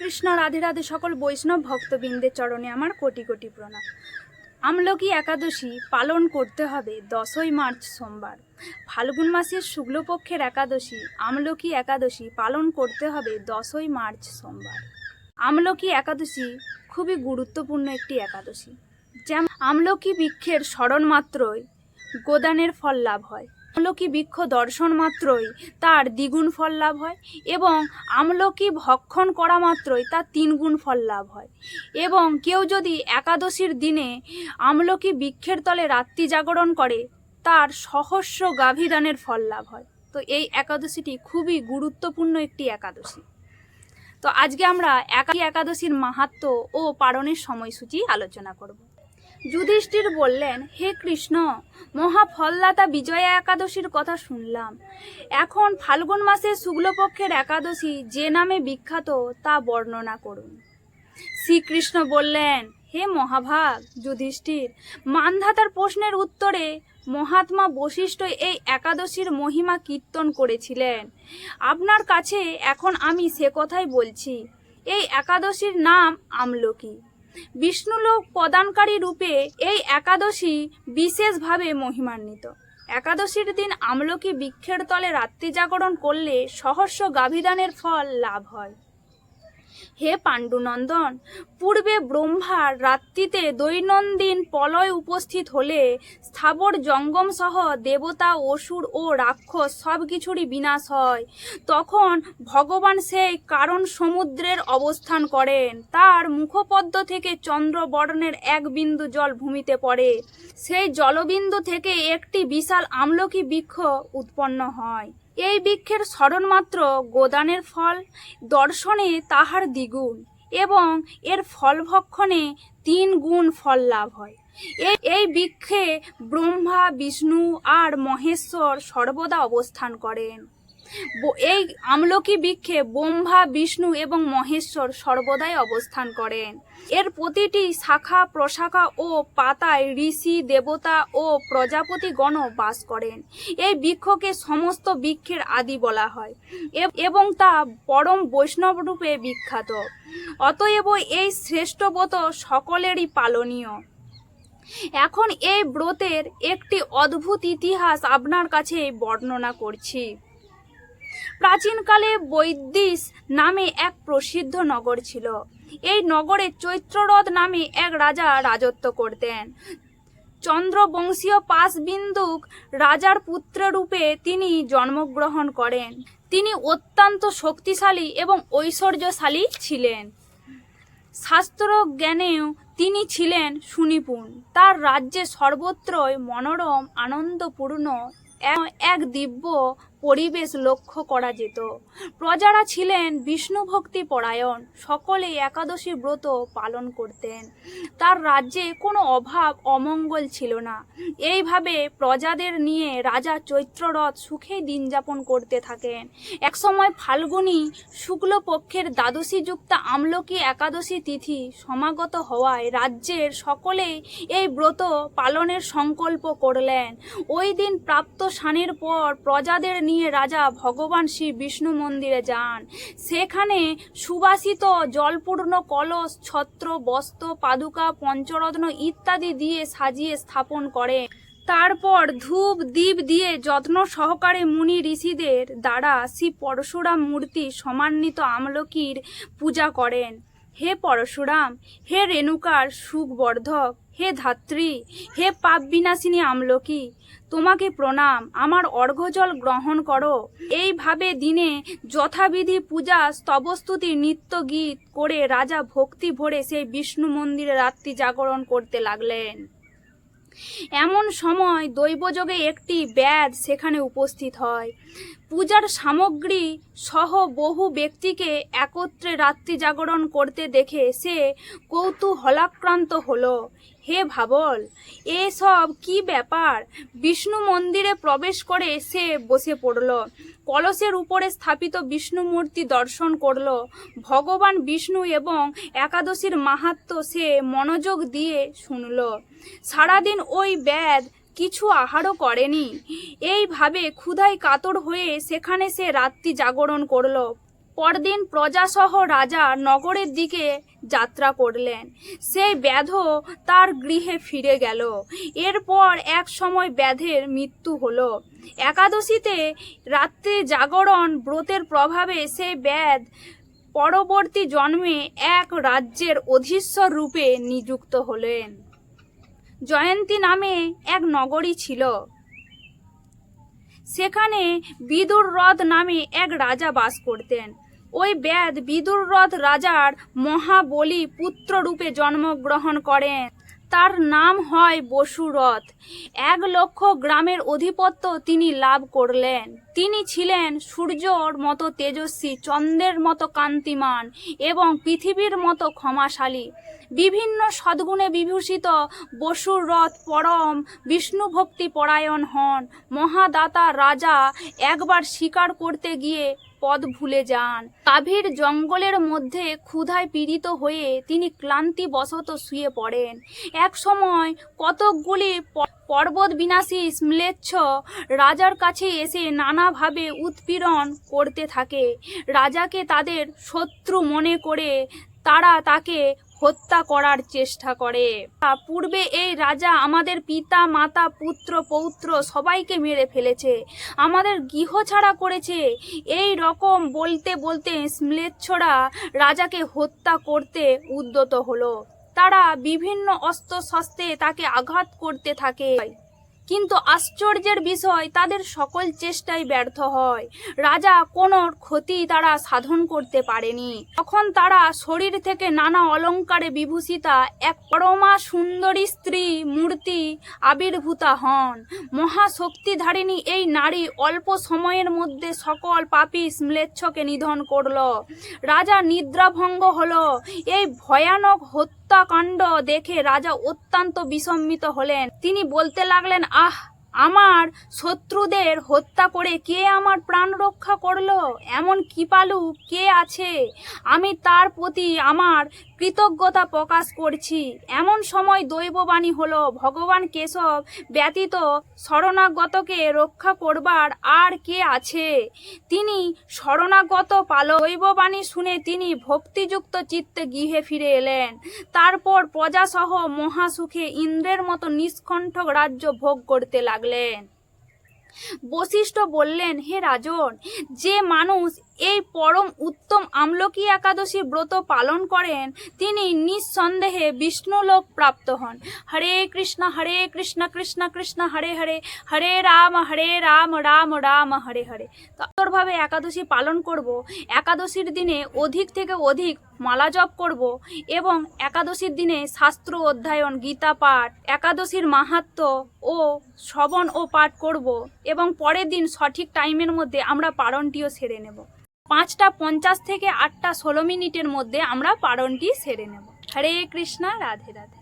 কৃষ্ণ, রাধে রাধে সকল বৈষ্ণব ভক্তবৃন্দের চরণে আমার কোটি কোটি প্রণাম। আমলকি একাদশী পালন করতে হবে দশই মার্চ সোমবার। ফাল্গুন মাসের শুক্লপক্ষের একাদশী, আমলকি একাদশী পালন করতে হবে দশই মার্চ সোমবার। আমলকি একাদশী খুবই গুরুত্বপূর্ণ একটি একাদশী। যেমন আমলকি বৃক্ষের স্মরণ মাত্রই গোদানের ফল লাভ হয়। আমলকি বৃক্ষ দর্শন মাত্রই তার দ্বিগুণ ফল লাভ হয় এবং আমলকি ভক্ষণ করা মাত্রই তার তিনগুণ ফল লাভ হয়। এবং কেউ যদি একাদশীর দিনে আমলকি বৃক্ষের তলে রাত্রি জাগরণ করে, তার সহস্র গাভীদানের ফল লাভ হয়। তো এই একাদশীটি খুবই গুরুত্বপূর্ণ একটি একাদশী। তো আজকে আমরা একাদী একাদশীর মাহাত্ম্য ও পালনের সময়সূচি আলোচনা করব। যুধিষ্ঠির বললেন, হে কৃষ্ণ, মহাফলদাতা বিজয়া একাদশীর কথা শুনলাম। এখন ফাল্গুন মাসের শুক্লপক্ষের একাদশী যে নামে বিখ্যাত তা বর্ণনা করুন। শ্রীকৃষ্ণ বললেন, হে মহাভাগ, যুধিষ্ঠির, মানধাতার প্রশ্নের উত্তরে মহাত্মা বশিষ্ঠ এই একাদশীর মহিমা কীর্তন করেছিলেন। আপনার কাছে এখন আমি সে কথাই বলছি। এই একাদশীর নাম আমলকি। বিষ্ণুলোক প্রদানকারী রূপে এই একাদশী বিশেষভাবে মহিমান্বিত। একাদশীর দিন আমলকি বৃক্ষের তলে রাত্রি জাগরণ করলে সহস্র গাভীদানের ফল লাভ হয়। হে পাণ্ডুনন্দন, পূর্বে ব্রহ্মার রাত্রিতে দৈনন্দিন পলয় উপস্থিত হলে স্থাবর জঙ্গম সহ দেবতা, অসুর ও রাক্ষস সব কিছুরই বিনাশ হয়। তখন ভগবান সেই কারণ সমুদ্রের অবস্থান করেন। তার মুখপদ্ম থেকে চন্দ্রবর্ণের এক বিন্দু জল ভূমিতে পড়ে। সেই জলবিন্দু থেকে একটি বিশাল আমলকি বৃক্ষ উৎপন্ন হয়। এই বৃক্ষের স্মরণমাত্র গোদানের ফল, দর্শনে তাহার দ্বিগুণ এবং এর ফল ভক্ষণে তিন গুণ ফল লাভ হয়। এই- বৃক্ষে ব্রহ্মা, বিষ্ণু আর মহেশ্বর সর্বদা অবস্থান করেন। এই আমলকি বৃক্ষে ব্রহ্মা, বিষ্ণু এবং মহেশ্বর সর্বদাই অবস্থান করেন। এর প্রতিটি শাখা, প্রশাখা ও পাতায় ঋষি, দেবতা ও প্রজাপতি গণ বাস করেন। এই বৃক্ষকে সমস্ত বৃক্ষের আদি বলা হয় এবং তা পরম বৈষ্ণব রূপে বিখ্যাত। অতএব এই শ্রেষ্ঠ ব্রত সকলেরই পালনীয়। এখন এই ব্রতের একটি অদ্ভুত ইতিহাস আপনার কাছে বর্ণনা করছি। প্রাচীনকালে বৈদিশ নামে এক প্রসিদ্ধ নগর ছিল। এই নগরে চৈত্ররথ নামে এক রাজা রাজত্ব করতেন। চন্দ্রবংশীয় পাশবিন্দুক রাজার পুত্ররূপে তিনি জন্মগ্রহণ করেন। তিনি অত্যন্ত শক্তিশালী এবং ঐশ্বর্যশালী ছিলেন। শাস্ত্র জ্ঞানেও তিনি ছিলেন সুনিপুণ। তার রাজ্যে সর্বত্রই মনোরম, আনন্দপূর্ণ এক দিব্য পরিবেশ লক্ষ্য করা যেত। প্রজারা ছিলেন বিষ্ণু ভক্তি পরায়ণ সকলে একাদশী ব্রত পালন করতেন। তার রাজ্যে কোনো অভাব অমঙ্গল ছিল না। এইভাবে প্রজাদের নিয়ে রাজা চৈত্ররথ সুখেই দিন যাপন করতে থাকেন। একসময় ফাল্গুনী শুক্লপক্ষের দ্বাদশী যুক্ত আমলকি একাদশী তিথি সমাগত হওয়ায় রাজ্যের সকলেই এই ব্রত পালনের সংকল্প করলেন। ওই দিন প্রাপ্ত স্নানের পর প্রজাদের নিয়ে রাজা ভগবান শ্রী বিষ্ণু মন্দিরে যান। সেখানে সুবাসিত জলপূর্ণ কলস, ছত্র, বস্ত্র, পাদুকা, পঞ্চরত্ন ইত্যাদি দিয়ে সাজিয়ে স্থাপন করেন। তারপর ধূপ দ্বীপ দিয়ে যত্ন সহকারে মুনি ঋষিদের দ্বারা শ্রী পরশুরাম মূর্তি সমান্বিত আমলকির পূজা করেন। হে পরশুরাম, হে রেণুকার সুখবর্ধক, হে ধাত্রী, হে পাপ বিনাশিনী আমলকি, তোমাকে প্রণাম, আমার অর্ঘ্যজল গ্রহণ করো। এইভাবে দিনে যথাবিধি পূজা, স্তবস্তুতি, নিত্য গীত করে রাজা ভক্তি ভরে সেই বিষ্ণু মন্দিরে রাত্রি জাগরণ করতে লাগলেন। এমন সময় দৈবযোগে একটি ব্যাধ সেখানে উপস্থিত হয়। পূজার সামগ্রী সহ বহু ব্যক্তিকে একত্রে রাত্রি জাগরণ করতে দেখে সে কৌতূহলাক্রান্ত হলো। হে ভাবল, এসব কি ব্যাপার? বিষ্ণু মন্দিরে প্রবেশ করে সে বসে পড়ল। কলসের উপরে স্থাপিত বিষ্ণু মূর্তি দর্শন করল। ভগবান বিষ্ণু এবং একাদশীর মাহাত্ম্য সে মনোযোগ দিয়ে শুনল। সারাদিন ওই ব্যাধ কিছু আহারও করেনি। এইভাবে ক্ষুধায় কাতর হয়ে সেখানে সে রাত্রি জাগরণ করল। পরদিন প্রজাসহ রাজা নগরের দিকে যাত্রা করলেন। সেই ব্যাধ তার গৃহে ফিরে গেল। এরপর এক সময় ব্যাধের মৃত্যু হলো। একাদশীতে রাত্রে জাগরণ ব্রতের প্রভাবে সেই ব্যাধ পরবর্তী জন্মে এক রাজ্যের অধীশ্বর রূপে নিযুক্ত হলেন। জয়ন্তী নামে এক নগরী ছিল। সেখানে বিদুর হ্রদ নামে এক রাজা বাস করতেন। ওই ব্যাদ বিদুর হ্রদ রাজার মহাবলী পুত্র রূপে জন্মগ্রহণ করেন। তার নাম হয় বসুরথ। এক লক্ষ গ্রামের অধিপত্য তিনি লাভ করলেন। তিনি ছিলেন সূর্যর মতো তেজস্বী, চন্দ্রের মতো কান্তিমান এবং পৃথিবীর মতো ক্ষমাশালী। বিভিন্ন সদ্গুণে বিভূষিত বসুর রথ পরম বিষ্ণু ভক্তি পরায়ণ হন। মহাদাতা রাজা একবার শিকার করতে গিয়ে পথ ভুলে যান। কাভির জঙ্গলের মধ্যে ক্ষুধায় পীড়িত হয়ে তিনি ক্লান্তি ক্লান্তিবশত শুয়ে পড়েন। এক সময় কতকগুলি পর্বত বিনাশী স্ম্লেচ্ছ রাজার কাছে এসে নানাভাবে উৎপীড়ন করতে থাকে। রাজাকে তাদের শত্রু মনে করে তারা তাকে হত্যা করার চেষ্টা করে। পূর্বে এই রাজা আমাদের পিতা, মাতা, পুত্র, পৌত্র সবাইকে মেরে ফেলেছে। আমাদের গৃহ ছাড়া করেছে। এই রকম বলতে বলতে স্মলেচ্ছরা রাজাকে হত্যা করতে উদ্যত হলো। তারা বিভিন্ন অস্ত্র শস্ত্রে তাকে আঘাত করতে থাকে। কিন্তু আশ্চর্যের বিষয়, তাদের সকল চেষ্টাই ব্যর্থ হয়। রাজা কোনো ক্ষতি তারা সাধন করতে পারেনি। তখন তারা শরীর থেকে নানা অলঙ্কারে বিভূষিতা, এক পরমা সুন্দরী স্ত্রী মূর্তি আবির্ভূতা হন। মহাশক্তিধারিণী এই নারী অল্প সময়ের মধ্যে সকল পাপী স্ম্লেচ্ছকে নিধন করল। রাজা নিদ্রাভঙ্গ হলো। এই ভয়ানক হত্যাকাণ্ড দেখে রাজা অত্যন্ত বিসম্মিত হলেন। তিনি বলতে লাগলেন আহ আমার শত্রুদের হত্যা করে কে আমার প্রাণ রক্ষা করল? এমন কৃপালু কে আছে? আমি তার প্রতি আমার কৃতজ্ঞতা প্রকাশ করছি। এমন সময় দৈববাণী হলো, ভগবান কেশব ব্যতীত শরণাগতকে রক্ষা করবার আর কে আছে? তিনি শরণাগত পাল। দৈববাণী শুনে তিনি ভক্তিযুক্ত চিত্তে গৃহে ফিরে এলেন। তারপর প্রজাসহ মহাসুখে ইন্দ্রের মতো নিষ্কণ্ঠক রাজ্য ভোগ করতে লাগলেন। বশিষ্ঠ বললেন হে রাজন যে মানুষ এই পরম উত্তম আমলকি একাদশী ব্রত পালন করেন, তিনি নিঃসন্দেহে বিষ্ণুলোক প্রাপ্ত হন। হরে কৃষ্ণ হরে কৃষ্ণ কৃষ্ণ কৃষ্ণ, হরে হরে হরে রাম হরে রাম রাম রাম, হরে হরে। তৎপরভাবে একাদশী পালন করব, একাদশীর দিনে অধিক থেকে অধিক মালা জপ করব এবং একাদশীর দিনে শাস্ত্র অধ্যয়ন, গীতা পাঠ, একাদশীর মাহাত্ম্য ও শ্রবণ ও পাঠ করব এবং পরের দিন সঠিক টাইমের মধ্যে আমরা পারণটিও সেরে নেব। পাঁচটা পঞ্চাশ থেকে আটটা ষোলো মিনিটের মধ্যে আমরা পারণটি সেরে নেব। হরে কৃষ্ণা, রাধে রাধে।